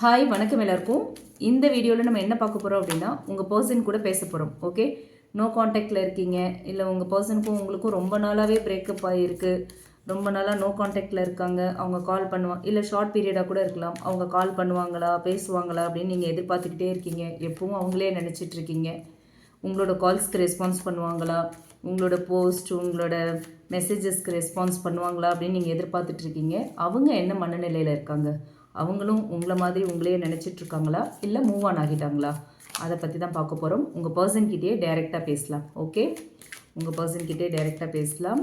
Hi வணக்கம் எல்லாருக்கும். இந்த வீடியோவில் நம்ம என்ன பார்க்க போகிறோம் அப்படின்னா உங்கள் பர்சன் கூட பேச போகிறோம் ஓகே நோ காண்டாக்டில் இருக்கீங்க இல்லை உங்கள் பர்சனுக்கும் உங்களுக்கும் ரொம்ப நாளாகவே பிரேக்கப் ஆகிருக்கு ரொம்ப நாளாக நோ காண்டாக்டில் இருக்காங்க அவங்க கால் பண்ணுவாங்க இல்லை ஷார்ட் பீரியடாக கூட இருக்கலாம். அவங்க கால் பண்ணுவாங்களா பேசுவாங்களா அப்படின்னு நீங்கள் எதிர்பார்த்துக்கிட்டே இருக்கீங்க. எப்பவும் அவங்களே நினச்சிட்டு இருக்கீங்க. உங்களோட கால்ஸ்க்கு ரெஸ்பான்ஸ் பண்ணுவாங்களா? உங்களோட போஸ்ட் உங்களோட மெசேஜஸ்க்கு ரெஸ்பான்ஸ் பண்ணுவாங்களா அப்படின்னு நீங்கள் எதிர்பார்த்துட்ருக்கீங்க அவங்க என்ன மனநிலையில் இருக்காங்க? அவங்களும் உங்களை மாதிரி உங்களையே நினச்சிட்டு இருக்காங்களா? இல்லை மூவ் ஆன் ஆகிட்டாங்களா? அதை பற்றி தான் பார்க்க போகிறோம் உங்கள் பர்சன்கிட்டயே டைரெக்டாக பேசலாம். ஓகே உங்கள் பர்சன்கிட்டே டைரெக்டாக பேசலாம்.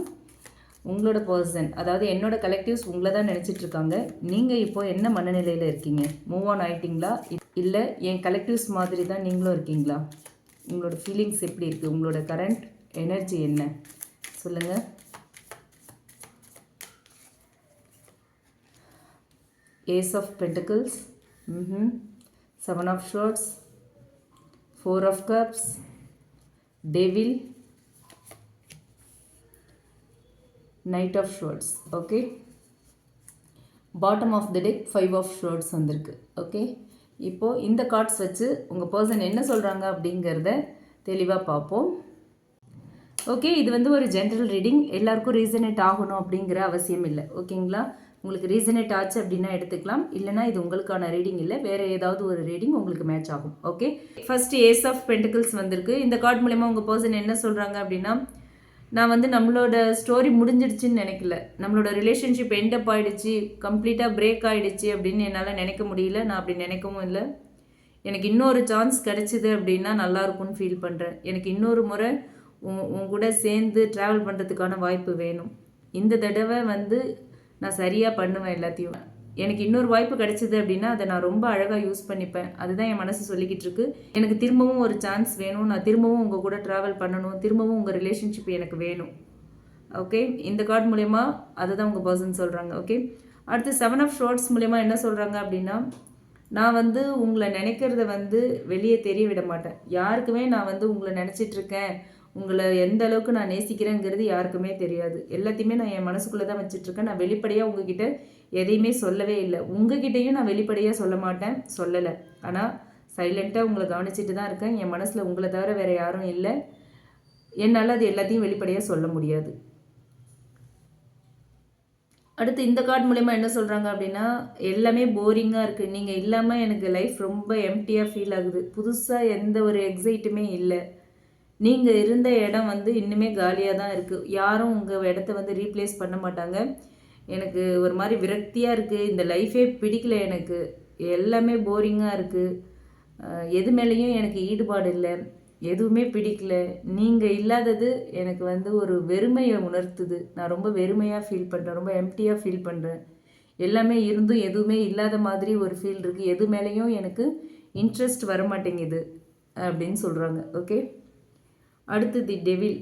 உங்களோட பர்சன் அதாவது என்னோட கலெக்டிவ்ஸ் உங்களை தான் நினச்சிட்ருக்காங்க நீங்கள் இப்போ என்ன மனநிலையில் இருக்கீங்க? மூவ் ஆன் ஆகிட்டிங்களா இல்லை என் கலெக்டிவ்ஸ் மாதிரி தான் நீங்களும் இருக்கீங்களா? உங்களோட ஃபீலிங்ஸ் எப்படி இருக்குது உங்களோட கரண்ட் எனர்ஜி என்ன? சொல்லுங்கள் ஏஸ் ஆஃப் பென்டிகல்ஸ் ம் seven of swords four of cups devil knight of swords okay bottom of the deck five of swords வந்திருக்கு. ஓகே இப்போது இந்த கார்ட்ஸ் வச்சு உங்கள் பர்சன் என்ன சொல்கிறாங்க அப்படிங்கிறத தெளிவாக பார்ப்போம். ஓகே இது வந்து ஒரு ஜென்ரல் ரீடிங் எல்லாருக்கும் ரீசனேட் ஆகணும் அப்படிங்கிற அவசியம் இல்லை. ஓகேங்களா உங்களுக்கு ரீசனேட் ஆச்சு அப்படின்னா எடுத்துக்கலாம். இல்லைனா இது உங்களுக்கான ரீடிங் இல்லை. வேறு ஏதாவது ஒரு ரீடிங் உங்களுக்கு மேட்ச் ஆகும். Okay first ace of pentacles வந்திருக்கு. இந்த கார்டு மூலயமா உங்கள் பர்சன் என்ன சொல்கிறாங்க அப்படின்னா நான் வந்து நம்மளோட ஸ்டோரி முடிஞ்சிடுச்சுன்னு நினைக்கல. நம்மளோட ரிலேஷன்ஷிப் எண்டப் ஆகிடுச்சு கம்ப்ளீட்டாக பிரேக் ஆகிடுச்சு அப்படின்னு என்னால் நினைக்க முடியல. நான் அப்படி நினைக்கவும் இல்லை. எனக்கு இன்னொரு சான்ஸ் கிடைச்சிது அப்படின்னா நல்லாயிருக்கும்னு ஃபீல் பண்ணுறேன் எனக்கு இன்னொரு முறை உன் உன் கூட சேர்ந்து ட்ராவல் பண்ணுறதுக்கான வாய்ப்பு வேணும். இந்த தடவை வந்து நான் சரியாக பண்ணுவேன் எல்லாத்தையும். எனக்கு இன்னொரு வாய்ப்பு கிடைச்சிது அப்படின்னா அதை நான் ரொம்ப அழகாக யூஸ் பண்ணிப்பேன். அதுதான் என் மனசு சொல்லிக்கிட்டு இருக்கு. எனக்கு திரும்பவும் ஒரு சான்ஸ் வேணும். நான் திரும்பவும் உங்கள் கூட ட்ராவல் பண்ணணும். திரும்பவும் உங்கள் ரிலேஷன்ஷிப் எனக்கு வேணும். ஓகே இந்த கார்டு மூலயமா அதை தான் உங்கள் பர்சன் சொல்கிறாங்க ஓகே அடுத்து செவன் ஆஃப் ஷார்ட்ஸ் மூலயமா என்ன சொல்கிறாங்க அப்படின்னா நான் வந்து உங்களை நினைக்கிறத வந்து வெளியே தெரிய விட மாட்டேன். யாருக்குமே நான் வந்து உங்களை நினச்சிட்ருக்கேன் உங்களை எந்த அளவுக்கு நான் நேசிக்கிறேங்கிறது யாருக்குமே தெரியாது. எல்லாத்தையுமே நான் என் மனசுக்குள்ளே தான் வச்சுட்ருக்கேன். நான் வெளிப்படையாக உங்ககிட்ட எதையுமே சொல்லவே இல்லை. உங்ககிட்டயும் நான் வெளிப்படையாக சொல்ல மாட்டேன். சொல்லலை. ஆனால் சைலண்ட்டாக உங்களை கவனிச்சிட்டு தான் இருக்கேன். என் மனசில் உங்களை தவிர வேறு யாரும் இல்லை. என்னால் அது எல்லாத்தையும் வெளிப்படையாக சொல்ல முடியாது. அடுத்து இந்த கார்டு மூலயமா என்ன சொல்கிறாங்க அப்படின்னா எல்லாமே போரிங்காக இருக்குது நீங்கள் இல்லாமல் எனக்கு லைஃப் ரொம்ப எம்டியாக ஃபீல் ஆகுது. புதுசாக எந்த ஒரு எக்ஸைட்டுமே இல்லை. நீங்கள் இருந்த இடம் வந்து இன்னுமே காலியாக தான் இருக்குது யாரும் உங்கள் இடத்த வந்து ரீப்ளேஸ் பண்ண மாட்டாங்க. எனக்கு ஒரு மாதிரி விரக்தியாக இருக்குது இந்த லைஃபே பிடிக்கல எனக்கு. எல்லாமே போரிங்காக இருக்குது எது மேலேயும் எனக்கு ஈடுபாடு இல்லை. எதுவுமே பிடிக்கல. நீங்கள் இல்லாதது எனக்கு வந்து ஒரு வெறுமையை உணர்த்துது. நான் ரொம்ப வெறுமையாக ஃபீல் பண்ணுறேன் ரொம்ப எம்டியாக ஃபீல் பண்ணுறேன் எல்லாமே இருந்தும் எதுவுமே இல்லாத மாதிரி ஒரு ஃபீல் இருக்குது எது மேலேயும் எனக்கு இன்ட்ரெஸ்ட் வர மாட்டேங்குது அப்படின்னு சொல்கிறாங்க ஓகே அடுத்து தி டெவில்.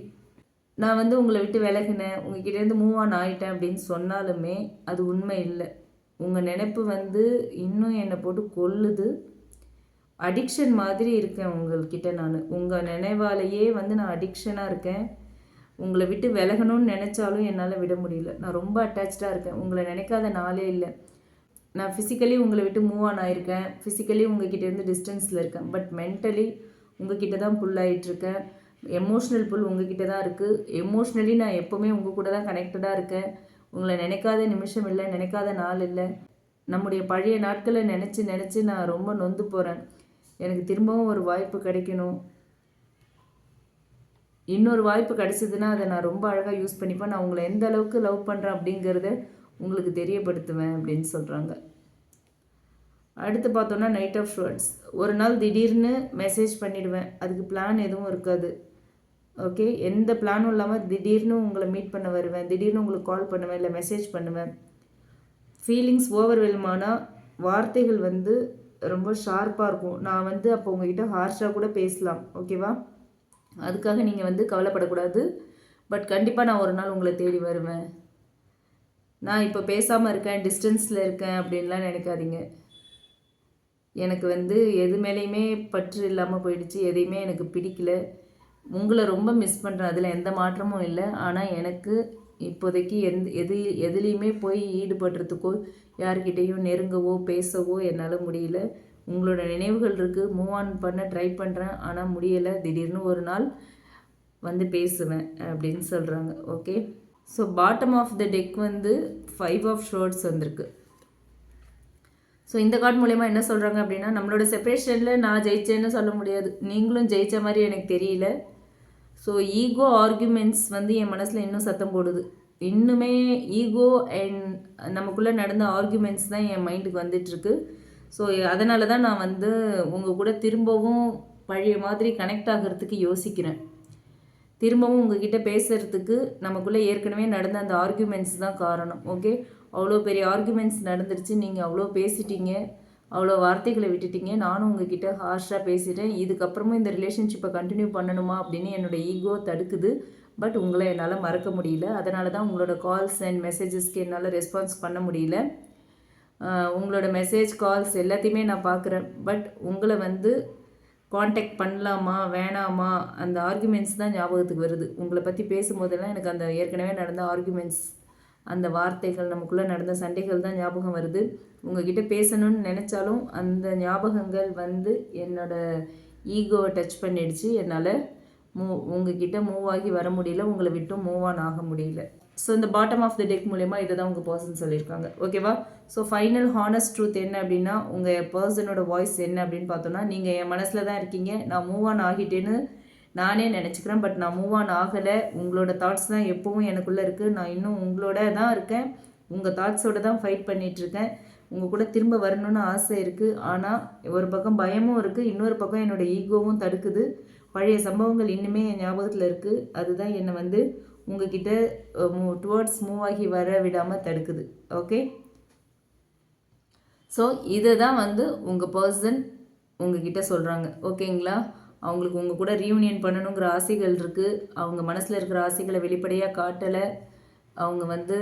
நான் வந்து உங்களை விட்டு விலகினேன். உங்ககிட்டேருந்து மூவ் ஆன் ஆகிட்டேன் அப்படின்னு சொன்னாலுமே அது உண்மை இல்லை. உங்கள் நினைப்பு வந்து இன்னும் என்னை போட்டு கொல்லுது. அடிக்ஷன் மாதிரி இருக்கேன் உங்கள்கிட்ட நான். உங்கள் நினைவாலேயே வந்து நான் அடிக்ஷனாக இருக்கேன். உங்களை விட்டு விலகணும்னு நினச்சாலும் என்னால் விட முடியல. நான் ரொம்ப அட்டாச்சாக இருக்கேன். உங்களை நினைக்காத நாளே இல்லை. நான் ஃபிசிக்கலி உங்களை விட்டு மூவ் ஆன் ஆகிருக்கேன் ஃபிசிக்கலி உங்ககிட்டேருந்து டிஸ்டன்ஸில் இருக்கேன். பட் மென்டலி உங்ககிட்ட தான் ஃபுல் ஆகிட்டுருக்கேன் எமோஷ்னல் புல் உங்ககிட்ட தான் இருக்குது எமோஷ்னலி நான் எப்போவுமே உங்கள் கூட தான் கனெக்டடாக இருக்கேன். உங்களை நினைக்காத நிமிஷம் இல்லை நினைக்காத நாள் இல்லை. நம்முடைய பழைய நாட்களை நினச்சி நினச்சி நான் ரொம்ப நொந்து போகிறேன் எனக்கு திரும்பவும் ஒரு வாய்ப்பு கிடைக்கணும். இன்னொரு வாய்ப்பு கிடைச்சதுன்னா அதை நான் ரொம்ப அழகாக யூஸ் பண்ணிப்பேன். நான் உங்களை எந்த அளவுக்கு லவ் பண்ணுறேன் அப்படிங்கிறத உங்களுக்கு தெரியப்படுத்துவேன் அப்படின்னு சொல்கிறாங்க அடுத்து பார்த்தோன்னா நைட் ஆஃப் ஷோர்ட்ஸ் ஒரு நாள் திடீர்னு மெசேஜ் பண்ணிவிடுவேன் அதுக்கு பிளான் எதுவும் இருக்காது. ஓகே எந்த பிளானும் இல்லாமல் திடீர்னு உங்களை மீட் பண்ண வருவேன் திடீர்னு உங்களுக்கு கால் பண்ணுவேன் இல்லை மெசேஜ் பண்ணுவேன். ஃபீலிங்ஸ் ஓவர்வெல்மானால் வார்த்தைகள் வந்து ரொம்ப ஷார்ப்பாக இருக்கும். நான் வந்து அப்போ உங்ககிட்ட ஹார்ஷாக கூட பேசலாம். ஓகேவா அதுக்காக நீங்கள் வந்து கவலைப்படக்கூடாது. பட் கண்டிப்பாக நான் ஒரு நாள் உங்களை தேடி வருவேன். நான் இப்போ பேசாமல் இருக்கேன் டிஸ்டன்ஸில் இருக்கேன் அப்படின்லாம் நினைக்காதீங்க. எனக்கு வந்து எது மேலேயுமே பற்று இல்லாமல் போயிடுச்சு. எதையுமே எனக்கு பிடிக்கல. உங்களை ரொம்ப மிஸ் பண்ணுறேன் அதில் எந்த மாற்றமும் இல்லை. ஆனால் எனக்கு இப்போதைக்கு எந்த எது எதுலேயுமே போய் ஈடுபடுறதுக்கோ யார்கிட்டேயும் நெருங்கவோ பேசவோ என்னால் முடியல. உங்களோட நினைவுகள் இருக்குது மூவ் ஆன் பண்ண ட்ரை பண்ணுறேன் ஆனால் முடியலை. திடீர்னு ஒரு நாள் வந்து பேசுவேன் அப்படின்னு சொல்கிறாங்க okay so bottom of the deck வந்து ஃபைவ் ஆஃப் ஷோர்ட்ஸ் வந்திருக்கு. ஸோ இந்த கார்டு மூலயமா என்ன சொல்கிறாங்க அப்படின்னா நம்மளோட செப்பரேஷனில் நான் ஜெயிச்சேன்னு சொல்ல முடியாது. நீங்களும் ஜெயித்த மாதிரி எனக்கு தெரியல. ஸோ ஈகோ ஆர்குமெண்ட்ஸ் வந்து என் மனசில் இன்னும் சத்தம் போடுது. இன்னுமே ஈகோ அண்ட் நமக்குள்ளே நடந்த ஆர்குமெண்ட்ஸ் தான் என் மைண்டுக்கு வந்துட்டுருக்கு. ஸோ அதனால தான் நான் வந்து உங்கள் கூட திரும்பவும் பழைய மாதிரி கனெக்ட் ஆகிறதுக்கு யோசிக்கிறேன். திரும்பவும் உங்ககிட்ட பேசுகிறதுக்கு நமக்குள்ளே ஏற்கனவே நடந்த அந்த ஆர்குமெண்ட்ஸ் தான் காரணம். ஓகே அவ்வளோ பெரிய ஆர்குமெண்ட்ஸ் நடந்துருச்சு. நீங்கள் அவ்வளோ பேசிட்டீங்க. அவ்வளோ வார்த்தைகளை விட்டுட்டீங்க. நானும் உங்ககிட்ட ஹார்ஷாக பேசிட்டேன். இதுக்கப்புறமும் இந்த ரிலேஷன்ஷிப்பை கண்டினியூ பண்ணணுமா அப்படின்னு என்னோடய ஈகோ தடுக்குது. பட் உங்களை என்னால் மறக்க முடியல. அதனால தான் உங்களோட கால்ஸ் அண்ட் மெசேஜஸ்க்கு என்னால் ரெஸ்பான்ஸ் பண்ண முடியல. உங்களோட மெசேஜ் கால்ஸ் எல்லாத்தையுமே நான் பார்க்குறேன். பட் உங்களை வந்து காண்டாக்ட் பண்ணலாமா வேணாமா? அந்த ஆர்குமெண்ட்ஸ் தான் ஞாபகத்துக்கு வருது. உங்களை பற்றி பேசும்போதெல்லாம் எனக்கு அந்த ஏற்கனவே நடந்த ஆர்குமெண்ட்ஸ் அந்த வார்த்தைகள் நமக்குள்ளே நடந்த சண்டைகள் தான் ஞாபகம் வருது. உங்ககிட்ட பேசணும்னு நினச்சாலும் அந்த ஞாபகங்கள் வந்து என்னோடய ஈகோவை டச் பண்ணிடுச்சு. என்னால் மூ உங்ககிட்ட மூவ் ஆகி வர முடியல. உங்களை விட்டும் மூவ் ஆன் ஆக முடியல. ஸோ இந்த பாட்டம் ஆஃப் த டெக் மூலயமா இதை தான் உங்கள் பர்சன் சொல்லியிருக்காங்க. ஓகேவா ஸோ ஃபைனல் ஹானஸ்ட் ட்ரூத் என்ன அப்படின்னா உங்கள் பர்சனோட வாய்ஸ் என்ன அப்படின்னு பார்த்தோன்னா நீங்கள் என் மனசில் தான் இருக்கீங்க. நான் மூவ் ஆன் ஆகிட்டேன்னு நானே நினச்சிக்கிறேன் பட் நான் மூவ் ஆன் ஆகலை. உங்களோட தாட்ஸ் தான் எப்போவும் எனக்குள்ளே இருக்குது நான் இன்னும் உங்களோட தான் இருக்கேன். உங்கள் தாட்ஸோடு தான் ஃபைட் பண்ணிகிட்ருக்கேன் உங்கள் கூட திரும்ப வரணும்னு ஆசை இருக்குது ஆனால் ஒரு பக்கம் பயமும் இருக்குது இன்னொரு பக்கம் என்னோடய ஈகோவும் தடுக்குது. பழைய சம்பவங்கள் இன்னுமே என் ஞாபகத்தில் இருக்குது அதுதான் என்னை வந்து உங்ககிட்ட மூ டுவர்ட்ஸ் மூவ் ஆகி வர விடாமல் தடுக்குது. ஓகே ஸோ இதை தான் வந்து உங்கள் பர்சன் உங்ககிட்ட சொல்கிறாங்க ஓகேங்களா அவங்களுக்கு உங்கள் கூட ரீயூனியன் பண்ணணுங்கிற ஆசைகள் இருக்குது அவங்க மனசில் இருக்கிற ஆசைகளை வெளிப்படையாக காட்டலை. அவங்க வந்து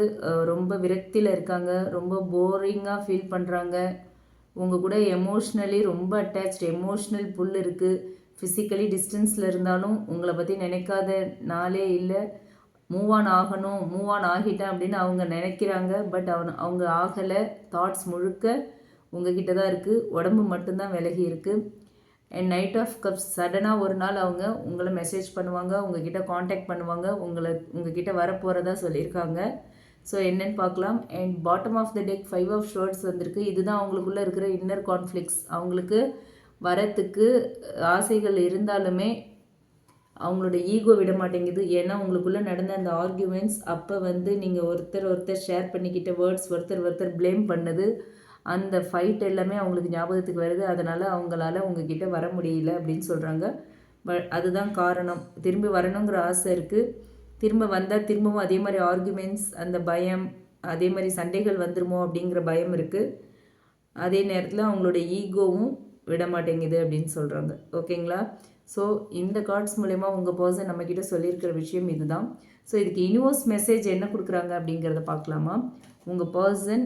ரொம்ப விரக்தியில் இருக்காங்க. ரொம்ப போரிங்காக ஃபீல் பண்ணுறாங்க உங்கள் கூட எமோஷ்னலி ரொம்ப அட்டாச்ட் எமோஷ்னல் புல் இருக்குது ஃபிசிக்கலி டிஸ்டன்ஸில் இருந்தாலும் உங்களை பற்றி நினைக்காத நாளே இல்லை. மூவ் ஆன் ஆகணும் மூவ் ஆன் ஆகிட்டேன் அப்படின்னு அவங்க நினைக்கிறாங்க. பட் அவன் அவங்க ஆகலை. தாட்ஸ் முழுக்க உங்ககிட்ட தான் இருக்குது உடம்பு மட்டும்தான் விலகி இருக்குது அண்ட் நைட் ஆஃப் கப்ஸ் சடனாக ஒரு நாள் அவங்க உங்களை மெசேஜ் பண்ணுவாங்க உங்ககிட்ட காண்டாக்ட் பண்ணுவாங்க உங்களை உங்ககிட்ட வரப்போகிறதா சொல்லியிருக்காங்க. ஸோ என்னென்னு பார்க்கலாம். And bottom of the deck five of swords வந்திருக்கு. இதுதான் அவங்களுக்குள்ளே இருக்கிற இன்னர் கான்ஃப்ளிக்ஸ் அவங்களுக்கு வரத்துக்கு ஆசைகள் இருந்தாலுமே அவங்களோட ஈகோ விட மாட்டேங்குது. ஏன்னா உங்களுக்குள்ளே நடந்த அந்த ஆர்கியூமெண்ட்ஸ் அப்போ வந்து நீங்கள் ஒருத்தர் ஒருத்தர் ஷேர் பண்ணிக்கிட்ட வேர்ட்ஸ் ஒருத்தர் ஒருத்தர் ப்ளேம் பண்ணது. அந்த ஃபைட் எல்லாமே அவங்களுக்கு ஞாபகத்துக்கு வருது. அதனால் அவங்களால உங்ககிட்ட வர முடியல அப்படின்னு சொல்கிறாங்க பட் அதுதான் காரணம். திரும்பி வரணுங்கிற ஆசை இருக்குது திரும்ப வந்தால் திரும்பவும் அதே மாதிரி ஆர்குமெண்ட்ஸ் அந்த பயம் அதே மாதிரி சண்டைகள் வந்துருமோ அப்படிங்கிற பயம் இருக்குது அதே நேரத்தில் அவங்களோட ஈகோவும் விட மாட்டேங்குது அப்படின்னு சொல்கிறாங்க ஓகேங்களா? ஸோ இந்த கார்ட்ஸ் மூலயமா உங்கள் பர்சன் நம்மக்கிட்ட சொல்லியிருக்கிற விஷயம் இதுதான். ஸோ இதுக்கு யூனிவர்ஸ் மெசேஜ் என்ன கொடுக்குறாங்க அப்படிங்கிறத பார்க்கலாமா? உங்கள் பர்சன்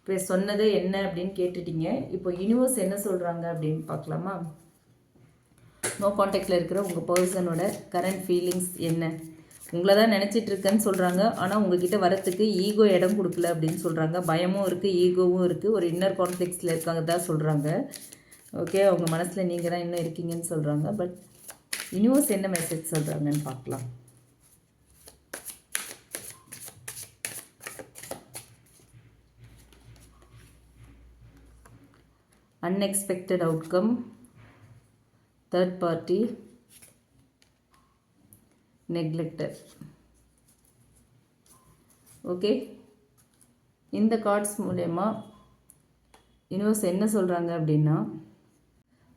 இப்போ சொன்னது என்ன அப்படின்னு கேட்டுட்டீங்க. இப்போ யூனிவர்ஸ் என்ன சொல்கிறாங்க அப்படின்னு பார்க்கலாமா? நோ காண்டாக்டில் இருக்கிற உங்கள் பர்சனோட கரண்ட் ஃபீலிங்ஸ் என்ன? உங்களை தான் நினச்சிட்டு இருக்கேன்னு சொல்கிறாங்க ஆனால் உங்ககிட்ட வரத்துக்கு ஈகோ இடம் கொடுக்கல அப்படின்னு சொல்கிறாங்க பயமும் இருக்குது ஈகோவும் இருக்குது ஒரு இன்னர் கான்ஃப்ளிக்ஸில் இருக்காங்க தான் சொல்கிறாங்க ஓகே அவங்க மனசில் நீங்கள் தான் இன்னும் இருக்கீங்கன்னு சொல்கிறாங்க பட் யூனிவர்ஸ் என்ன மெசேஜ் சொல்கிறாங்கன்னு பார்க்கலாம். Unexpected outcome. Third party. Neglected. Okay இந்த கார்ட்ஸ் மூலயமா யூனிவர்ஸ் என்ன சொல்கிறாங்க அப்படின்னா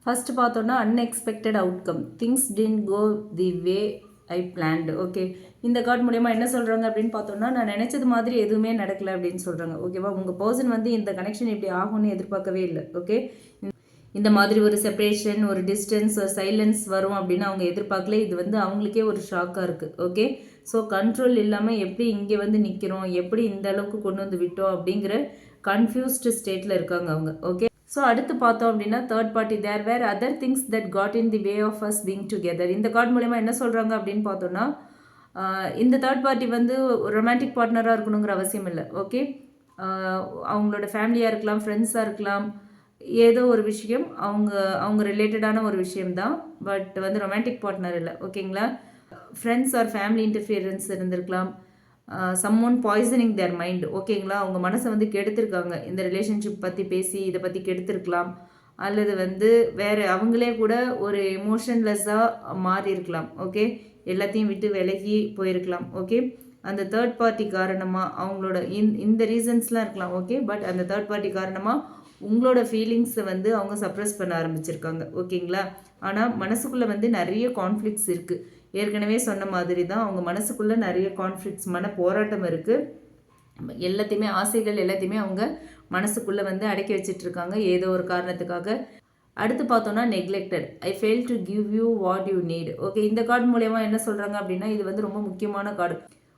ஃபஸ்ட்டு பார்த்தோன்னா unexpected outcome things didn't go the way I planned okay இந்த கார்டு மூலயமா என்ன சொல்கிறாங்க அப்படின்னு பார்த்தோம்னா நான் நினச்சது மாதிரி எதுவுமே நடக்கலை அப்படின்னு சொல்கிறாங்க ஓகேவா உங்கள் பர்சன் வந்து இந்த கனெக்ஷன் இப்படி ஆகும்னு எதிர்பார்க்கவே இல்லை. ஓகே இந்த மாதிரி ஒரு செப்பரேஷன் ஒரு டிஸ்டன்ஸ் ஒரு சைலன்ஸ் வரும் அப்படின்னு அவங்க எதிர்பார்க்கல. இது வந்து அவங்களுக்கே ஒரு ஷாக்காக இருக்குது ஓகே ஸோ கண்ட்ரோல் இல்லாமல் எப்படி இங்கே வந்து நிற்கிறோம் எப்படி இந்த அளவுக்கு கொண்டு வந்து விட்டோம்? அப்படிங்கிற கன்ஃபியூஸ்டு ஸ்டேட்டில் இருக்காங்க அவங்க. ஓகே ஸோ அடுத்து பார்த்தோம் அப்படின்னா third party there were other things that got in the way of us being together இந்த கார்டு மூலயமா என்ன சொல்கிறாங்க அப்படின்னு பார்த்தோன்னா இந்த தேர்ட் பார்ட்டி வந்து ரொமான்டிக் பார்ட்னராக இருக்கணுங்கிற அவசியம் இல்லை ஓகே அவங்களோட ஃபேமிலியாக இருக்கலாம் ஃப்ரெண்ட்ஸாக இருக்கலாம் ஏதோ ஒரு விஷயம் அவங்க அவங்க ரிலேட்டடான ஒரு விஷயம்தான் பட் வந்து ரொமான்டிக் பார்ட்னர் இல்லை ஓகேங்களா ஃப்ரெண்ட்ஸ் ஆர் ஃபேமிலி இன்டர்ஃபியரன்ஸ் இருந்திருக்கலாம். Someone poisoning their mind ஓகேங்களா அவங்க மனசை வந்து கெடுத்திருக்காங்க. இந்த ரிலேஷன்ஷிப் பற்றி பேசி இதை பற்றி கெடுத்திருக்கலாம். அல்லது வந்து வேறு அவங்களே கூட ஒரு எமோஷன்லெஸ்ஸாக மாறி இருக்கலாம் ஓகே எல்லாத்தையும் விட்டு விலகி போயிருக்கலாம் ஓகே அந்த தேர்ட் பார்ட்டி காரணமாக அவங்களோட இந் இந்த ரீசன்ஸ்லாம் இருக்கலாம் ஓகே பட் அந்த தேர்ட் பார்ட்டி காரணமாக உங்களோட ஃபீலிங்ஸை வந்து அவங்க சப்ரஸ் பண்ண ஆரம்பிச்சிருக்காங்க ஓகேங்களா? ஆனால் மனசுக்குள்ளே வந்து நிறைய கான்ஃப்ளிக்ஸ் இருக்குது ஏற்கனவே சொன்ன மாதிரி தான் அவங்க மனசுக்குள்ளே நிறைய கான்ஃப்ளிக்ஸ் மன போராட்டம் இருக்குது எல்லாத்தையுமே ஆசைகள் எல்லாத்தையுமே அவங்க மனசுக்குள்ளே வந்து அடக்கி வச்சிட்ருக்காங்க. ஏதோ ஒரு காரணத்துக்காக. அடுத்து பார்த்தோன்னா neglected I fail to give you what you need okay இந்த கார்டு மூலயமா என்ன சொல்கிறாங்க அப்படின்னா இது வந்து ரொம்ப முக்கியமான கார்டு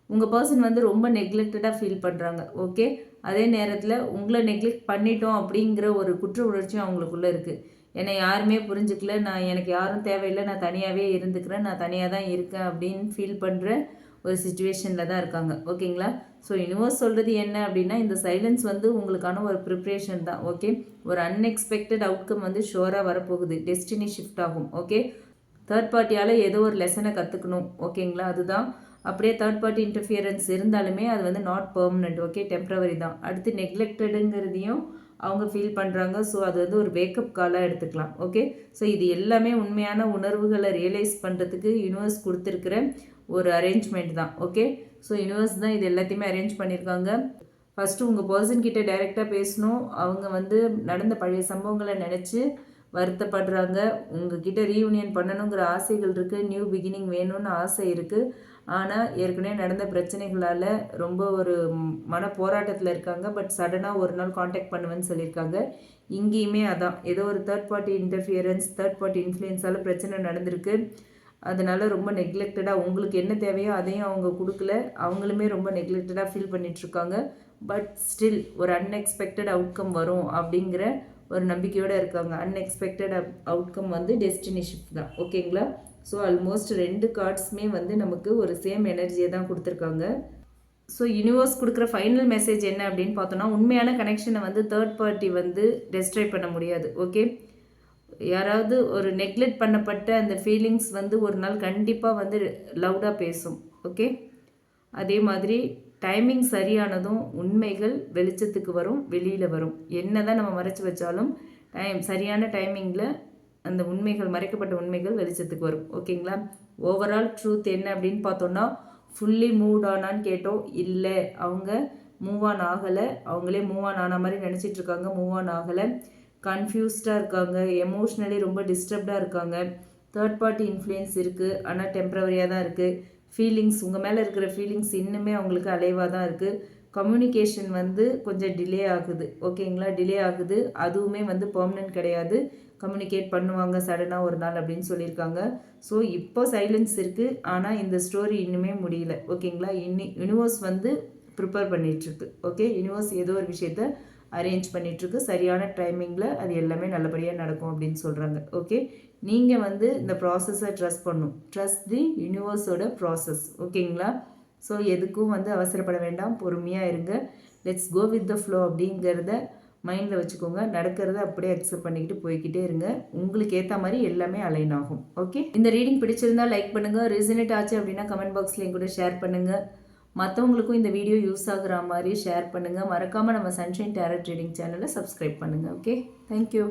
உங்கள் பர்சன் வந்து ரொம்ப நெக்லெக்டடாக ஃபீல் பண்ணுறாங்க ஓகே அதே நேரத்தில் உங்களை நெக்லெக்ட் பண்ணிட்டோம் அப்படிங்கிற ஒரு குற்ற உணர்ச்சியும் அவங்களுக்குள்ளே இருக்குது என்னை யாருமே புரிஞ்சுக்கல. நான் எனக்கு யாரும் தேவையில்லை. நான் தனியாகவே இருந்துக்கிறேன். நான் தனியாக தான் இருக்கேன் அப்படின்னு ஃபீல் பண்ணுற ஒரு சுச்சுவேஷனில் தான் இருக்காங்க. ஓகேங்களா ஸோ யூனிவர்ஸ் சொல்கிறது என்ன அப்படின்னா இந்த சைலன்ஸ் வந்து உங்களுக்கான ஒரு ப்ரிப்ரேஷன் தான். ஓகே ஒரு அன்எக்ஸ்பெக்டட் அவுட்கம் வந்து ஷோராக வரப்போகுது. டெஸ்டினி ஷிஃப்ட் ஆகும். ஓகே தேர்ட் பார்ட்டியால் ஏதோ ஒரு லெசனை கற்றுக்கணும் ஓகேங்களா அதுதான். அப்படியே தேர்ட் பார்ட்டி இன்டர்ஃபியரன்ஸ் இருந்தாலுமே அது வந்து நாட் பர்மனெண்ட் ஓகே டெம்ப்ரவரி தான். அடுத்து நெக்லெக்டடுங்கிறதையும் அவங்க ஃபீல் பண்ணுறாங்க ஸோ அது வந்து ஒரு வேக்கப் காலாக எடுத்துக்கலாம். ஓகே ஸோ இது எல்லாமே உண்மையான உணர்வுகளை ரியலைஸ் பண்ணுறதுக்கு யூனிவர்ஸ் கொடுத்துருக்குற ஒரு அரேஞ்ச்மெண்ட் தான் ஓகே ஸோ யூனிவர்ஸ் தான் இது எல்லாத்தையுமே அரேஞ்ச் பண்ணியிருக்காங்க ஃபஸ்ட்டு உங்கள் பர்சன் கிட்டே டைரெக்டாக பேசணும். அவங்க வந்து நடந்த பழைய சம்பவங்களை நினச்சி வருத்தப்படுறாங்க. உங்ககிட்ட ரீயூனியன் பண்ணணுங்கிற ஆசைகள் இருக்குது நியூ பிகினிங் வேணும்னு ஆசை இருக்குது ஆனால் ஏற்கனவே நடந்த பிரச்சனைகளால் ரொம்ப ஒரு மன போராட்டத்தில் இருக்காங்க. பட் சடனாக ஒரு நாள் காண்டாக்ட் பண்ணுவேன்னு சொல்லியிருக்காங்க. இங்கேயுமே அதான். ஏதோ ஒரு third party interference third party இன்ஃப்ளூயன்ஸால் பிரச்சனை நடந்திருக்கு. அதனால் ரொம்ப நெக்லெக்டடாக உங்களுக்கு என்ன தேவையோ அதையும் அவங்க கொடுக்கல. அவங்களுமே ரொம்ப நெக்லெக்டடாக ஃபீல் பண்ணிகிட்ருக்காங்க பட் ஸ்டில் ஒரு அன்எக்ஸ்பெக்டட் அவுட்கம் வரும் அப்படிங்கிற ஒரு நம்பிக்கையோடு இருக்காங்க. அன்எக்ஸ்பெக்டட் அவுட்கம் வந்து டெஸ்டினி ஷிஃப்ட் தான். ஓகேங்களா ஸோ ஆல்மோஸ்ட் ரெண்டு கார்ட்ஸுமே வந்து நமக்கு ஒரு சேம் எனர்ஜியை தான் கொடுத்துருக்காங்க. ஸோ யூனிவர்ஸ் கொடுக்குற ஃபைனல் மெசேஜ் என்ன அப்படின்னு பார்த்தோன்னா உண்மையான கனெக்ஷனை வந்து தேர்ட் பார்ட்டி வந்து டெஸ்ட்ராய் பண்ண முடியாது. ஓகே யாராவது ஒரு நெக்லெக்ட் பண்ணப்பட்ட அந்த ஃபீலிங்ஸ் வந்து ஒரு நாள் கண்டிப்பாக வந்து லவுடாக பேசும் ஓகே அதே மாதிரி டைமிங் சரியானதும் உண்மைகள் வெளிச்சத்துக்கு வரும் வெளியில் வரும். என்ன தான் நம்ம மறைச்சி வச்சாலும் டைம் சரியான டைமிங்கில் அந்த உண்மைகள் மறைக்கப்பட்ட உண்மைகள் வெளிச்சத்துக்கு வரும் ஓகேங்களா ஓவரால் ட்ரூத் என்ன அப்படின்னு பார்த்தோன்னா ஃபுல்லி மூவ் ஆனான்னு கேட்டோம் இல்லை. அவங்க மூவ் ஆன் ஆகலை. அவங்களே மூவ் ஆன் ஆன மாதிரி நினச்சிட்ருக்காங்க மூவ் ஆன் ஆகலை. கன்ஃபியூஸ்டாக இருக்காங்க எமோஷ்னலி ரொம்ப டிஸ்டர்ப்டாக இருக்காங்க. தேர்ட் பார்ட்டி இன்ஃப்ளூயன்ஸ் இருக்குது ஆனால் டெம்ப்ரவரியாக தான் இருக்குது ஃபீலிங்ஸ் உங்கள் மேலே இருக்கிற ஃபீலிங்ஸ் இன்னுமே அவங்களுக்கு அலைவாக தான் இருக்குது கம்யூனிகேஷன் வந்து கொஞ்சம் டிலே ஆகுது ஓகேங்களா டிலே ஆகுது அதுவுமே வந்து பர்மனெண்ட் கிடையாது. கம்யூனிகேட் பண்ணுவாங்க சடனாக ஒரு நாள் அப்படின்னு சொல்லியிருக்காங்க. ஸோ இப்போ சைலன்ஸ் இருக்குது ஆனால் இந்த ஸ்டோரி இன்னுமே முடியல ஓகேங்களா இன்னி யூனிவர்ஸ் வந்து ப்ரிப்பேர் பண்ணிகிட்ருக்கு ஓகே யூனிவர்ஸ் ஏதோ ஒரு விஷயத்த அரேஞ்ச் பண்ணிகிட்ருக்கு சரியான டைமிங்கில் அது எல்லாமே நல்லபடியாக நடக்கும் அப்படின்னு சொல்கிறாங்க ஓகே நீங்கள் வந்து இந்த ப்ராசஸை ட்ரஸ்ட் பண்ணும் ட்ரஸ்ட் தி யூனிவர்ஸோட ப்ராசஸ் ஓகேங்களா ஸோ எதுக்கும் வந்து அவசரப்பட வேண்டாம். பொறுமையாக இருங்க. Let's go with the flow அப்படிங்கிறத மைண்டில் வச்சுக்கோங்க. நடக்கிறத அப்படியே அக்செப்ட் பண்ணிக்கிட்டு போய்கிட்டே இருங்க. உங்களுக்கு ஏற்ற மாதிரி எல்லாமே அலைன் ஆகும். ஓகே இந்த ரீடிங் பிடிச்சிருந்தா லைக் பண்ணுங்கள் ரிசனேட் ஆச்சு அப்படின்னா கமெண்ட் பாக்ஸில் கூட ஷேர் பண்ணுங்கள் மற்றவங்களுக்கும் இந்த வீடியோ யூஸ் ஆகுற மாதிரி ஷேர் பண்ணுங்கள் மறக்காமல் நம்ம சன்ஷைன் டேரட் ட்ரேடிங் சேனலை சப்ஸ்கிரைப் பண்ணுங்கள் ஓகே தேங்க்யூ